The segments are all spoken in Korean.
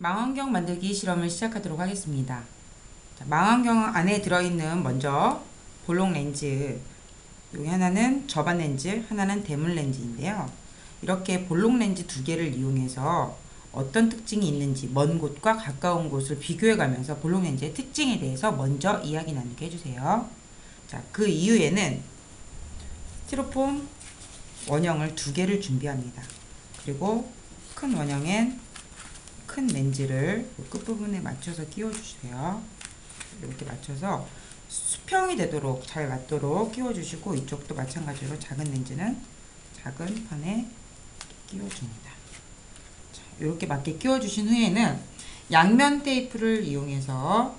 망원경 만들기 실험을 시작하도록 하겠습니다. 자, 망원경 안에 들어있는 먼저 볼록 렌즈 여기 하나는 저반 렌즈, 하나는 대물 렌즈인데요. 이렇게 볼록 렌즈 두 개를 이용해서 어떤 특징이 있는지 먼 곳과 가까운 곳을 비교해 가면서 볼록 렌즈의 특징에 대해서 먼저 이야기 나누게 해주세요. 자, 그 이후에는 스티로폼 원형을 두 개를 준비합니다. 그리고 큰 원형엔 큰 렌즈를 끝부분에 맞춰서 끼워주세요. 이렇게 맞춰서 수평이 되도록 잘 맞도록 끼워주시고 이쪽도 마찬가지로 작은 렌즈는 작은 판에 끼워줍니다. 자, 이렇게 맞게 끼워주신 후에는 양면 테이프를 이용해서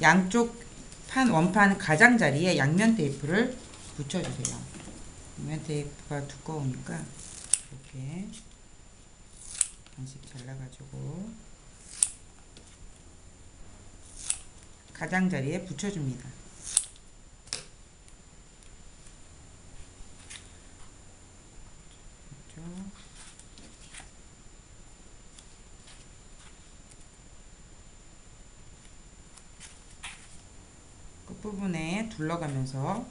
양쪽 판 원판 가장자리에 양면 테이프를 붙여주세요. 양면 테이프가 두꺼우니까 이렇게 반씩 잘라가지고 가장자리에 붙여줍니다. 끝부분에 둘러가면서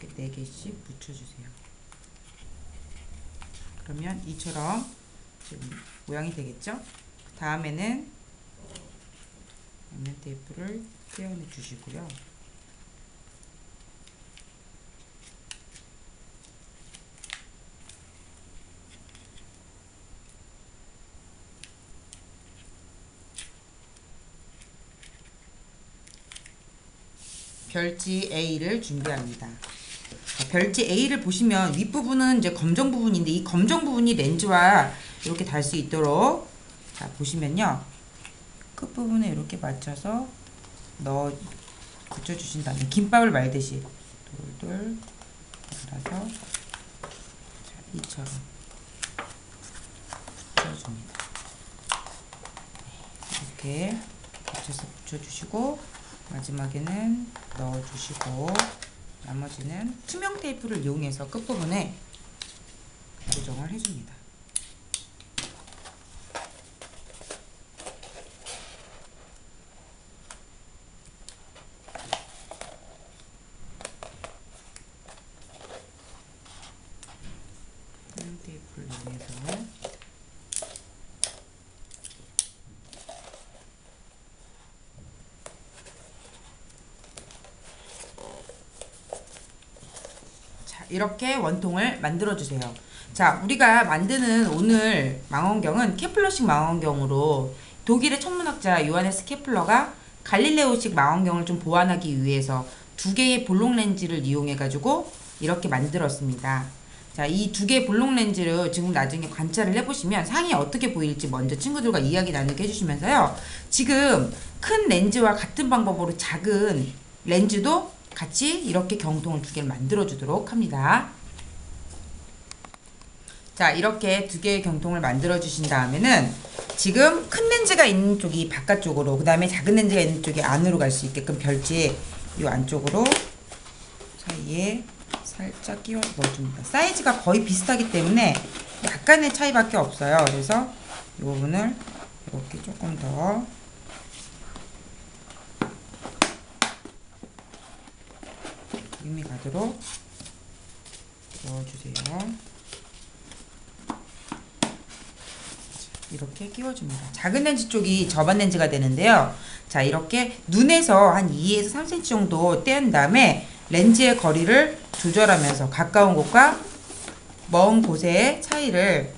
이렇게 4개씩 붙여주세요. 그러면 이처럼 지금 모양이 되겠죠? 그 다음에는 양면 테이프를 떼어내 주시고요. 별지 A를 준비합니다. 자, 별지 A를 보시면 윗부분은 이제 검정 부분인데 이 검정 부분이 렌즈와 이렇게 달 수 있도록 자 보시면요 끝부분에 이렇게 맞춰서 넣어 붙여주신 다음에 김밥을 말듯이 돌돌 말아서 자, 이처럼 붙여줍니다. 네, 이렇게 붙여서 붙여주시고 마지막에는 넣어주시고 나머지는 투명 테이프를 이용해서 끝부분에 고정을 해줍니다. 투명 테이프를 이용해서 자, 이렇게 원통을 만들어 주세요. 자, 우리가 만드는 오늘 망원경은 케플러식 망원경으로 독일의 천문학자 요하네스 케플러가 갈릴레오식 망원경을 좀 보완하기 위해서 두 개의 볼록 렌즈를 이용해 가지고 이렇게 만들었습니다. 자, 이 두 개의 볼록 렌즈를 지금 나중에 관찰을 해보시면 상이 어떻게 보일지 먼저 친구들과 이야기 나누게 해주시면서요. 지금 큰 렌즈와 같은 방법으로 작은 렌즈도 같이 이렇게 경통을 두 개를 만들어 주도록 합니다. 자, 이렇게 두 개의 경통을 만들어 주신 다음에는 지금 큰 렌즈가 있는 쪽이 바깥쪽으로, 그 다음에 작은 렌즈가 있는 쪽이 안으로 갈 수 있게끔 별지에 이 안쪽으로 사이에 살짝 끼워서 넣어줍니다. 사이즈가 거의 비슷하기 때문에 약간의 차이밖에 없어요. 그래서 이 부분을 이렇게 조금 더 힘이 가도록 넣어주세요. 이렇게 끼워줍니다. 작은 렌즈 쪽이 저반 렌즈가 되는데요. 자, 이렇게 눈에서 한 2에서 3cm 정도 뗀 다음에 렌즈의 거리를 조절하면서 가까운 곳과 먼 곳의 차이를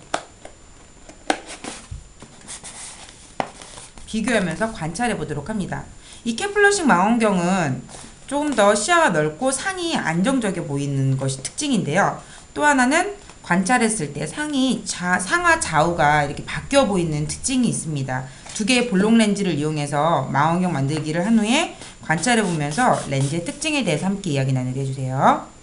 비교하면서 관찰해 보도록 합니다. 이 케플러식 망원경은 조금 더 시야가 넓고 상이 안정적이 보이는 것이 특징인데요. 또 하나는 관찰했을 때 상이 자, 상하 좌우가 이렇게 바뀌어 보이는 특징이 있습니다. 두 개의 볼록 렌즈를 이용해서 망원경 만들기를 한 후에 관찰해 보면서 렌즈의 특징에 대해서 함께 이야기 나누게 해주세요.